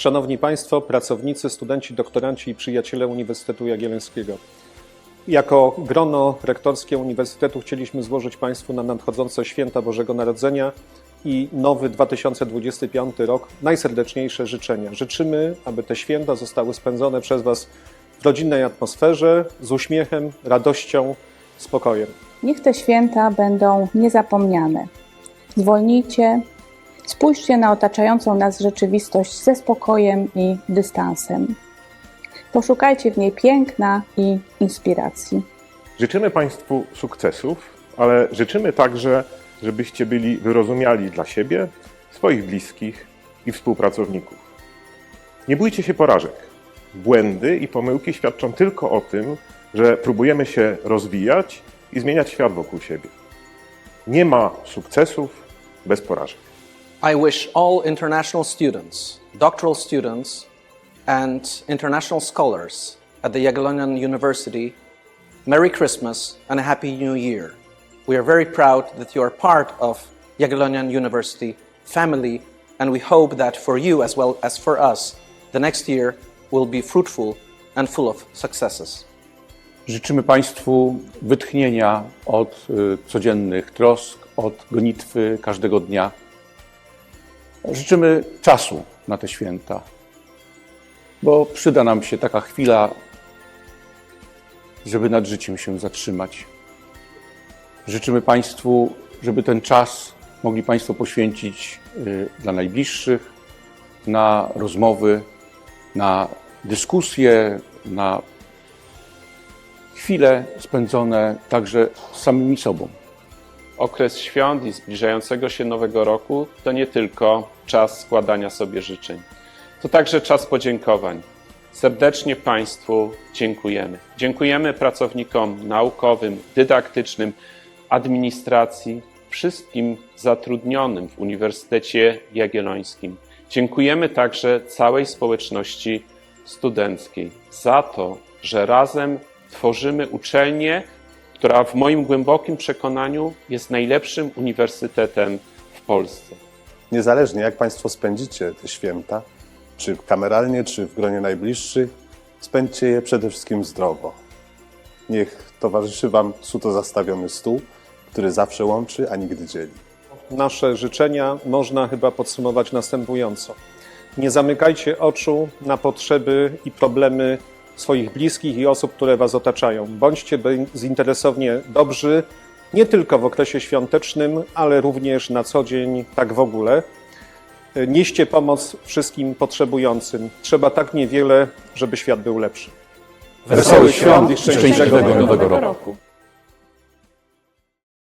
Szanowni Państwo, pracownicy, studenci, doktoranci i przyjaciele Uniwersytetu Jagiellońskiego. Jako grono rektorskie Uniwersytetu chcieliśmy złożyć Państwu na nadchodzące święta Bożego Narodzenia i nowy 2025 rok najserdeczniejsze życzenia. Życzymy, aby te święta zostały spędzone przez Was w rodzinnej atmosferze, z uśmiechem, radością, spokojem. Niech te święta będą niezapomniane. Zwolnijcie, spójrzcie na otaczającą nas rzeczywistość ze spokojem i dystansem. Poszukajcie w niej piękna i inspiracji. Życzymy Państwu sukcesów, ale życzymy także, żebyście byli wyrozumiali dla siebie, swoich bliskich i współpracowników. Nie bójcie się porażek. Błędy i pomyłki świadczą tylko o tym, że próbujemy się rozwijać i zmieniać świat wokół siebie. Nie ma sukcesów bez porażek. I wish all international students, doctoral students, and international scholars at the Jagiellonian University Merry Christmas and a Happy New Year. We are very proud that you are part of Jagiellonian University family, and we hope that for you as well as for us, the next year will be fruitful and full of successes. Życzymy Państwu wytchnienia od codziennych trosk, od gonitwy każdego dnia. Życzymy czasu na te święta, bo przyda nam się taka chwila, żeby nad życiem się zatrzymać. Życzymy Państwu, żeby ten czas mogli Państwo poświęcić y, dla najbliższych, na rozmowy, na dyskusje, na chwile spędzone także z samymi sobą. Okres świąt i zbliżającego się Nowego Roku to nie tylko czas składania sobie życzeń, to także czas podziękowań. Serdecznie Państwu dziękujemy. Dziękujemy pracownikom naukowym, dydaktycznym, administracji, wszystkim zatrudnionym w Uniwersytecie Jagiellońskim. Dziękujemy także całej społeczności studenckiej za to, że razem tworzymy uczelnię, która w moim głębokim przekonaniu jest najlepszym uniwersytetem w Polsce. Niezależnie jak Państwo spędzicie te święta, czy kameralnie, czy w gronie najbliższych, spędźcie je przede wszystkim zdrowo. Niech towarzyszy Wam suto zastawiony stół, który zawsze łączy, a nigdy dzieli. Nasze życzenia można chyba podsumować następująco. Nie zamykajcie oczu na potrzeby i problemy swoich bliskich i osób, które Was otaczają. Bądźcie bezinteresownie dobrzy, nie tylko w okresie świątecznym, ale również na co dzień, tak w ogóle. Nieście pomoc wszystkim potrzebującym. Trzeba tak niewiele, żeby świat był lepszy. Wesołych świąt i szczęśliwego nowego roku.